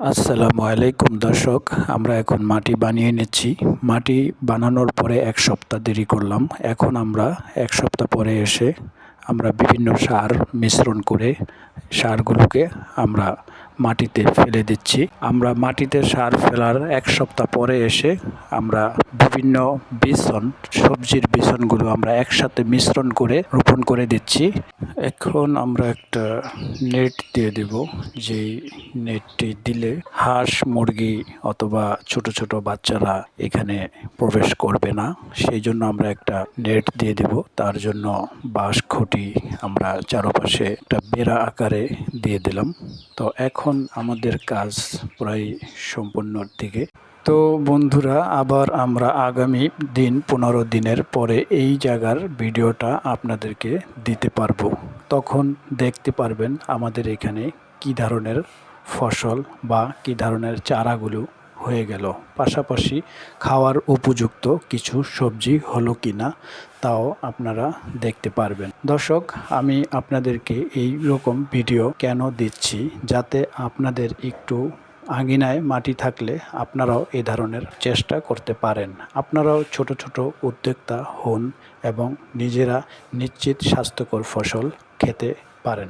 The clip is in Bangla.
আসসালামু আলাইকুম দর্শক, আমরা এখন মাটি বানিয়ে নিচ্ছি। মাটি বানানোর পরে এক সপ্তাহ দেরি করলাম। এখন আমরা এক সপ্তাহ পরে এসে আমরা বিভিন্ন সার মিশ্রণ করে সারগুলোকে আমরা মাটিতে ফেলে দিচ্ছি। আমরা মাটিতে সার ফেলার এক সপ্তাহ পরে এসে আমরা বিভিন্ন বিছন সবজির বিছনগুলো আমরা একসাথে মিশ্রণ করে রোপণ করে দিচ্ছি। এখন আমরা একটা নেট দিয়ে দেব, যেই নেটটি দিলে হাঁস, মুরগি অথবা ছোট ছোট বাচ্চারা এখানে প্রবেশ করবে না। সেই জন্য আমরা একটা নেট দিয়ে দেব, তার জন্য বাঁশ খুঁটি আমরা চারপাশে একটা বেড়া আকারে দিয়ে দিলাম। তো এখন আমাদের কাজ প্রায় সম্পূর্ণর দিকে। তো বন্ধুরা, আবার আমরা আগামী দিন পনেরো দিনের পরে এই জায়গার ভিডিওটা আপনাদেরকে দিতে পারব। তখন দেখতে পারবেন আমাদের এখানে কি ধরনের ফসল বা কি ধরনের চারাগুলো হয়ে গেল। পাশাপাশি খাওয়ার উপযুক্ত কিছু সবজি হলো কি না, তাও আপনারা দেখতে পারবেন। দর্শক, আমি আপনাদেরকে এই রকম ভিডিও কেন দিচ্ছি, যাতে আপনাদের একটু আঙিনায় মাটি থাকলে আপনারাও এ ধরনের চেষ্টা করতে পারেন। আপনারাও ছোট ছোট উদ্যোক্তা হন এবং নিজেরা নিশ্চিত স্বাস্থ্যকর ফসল খেতে পারেন।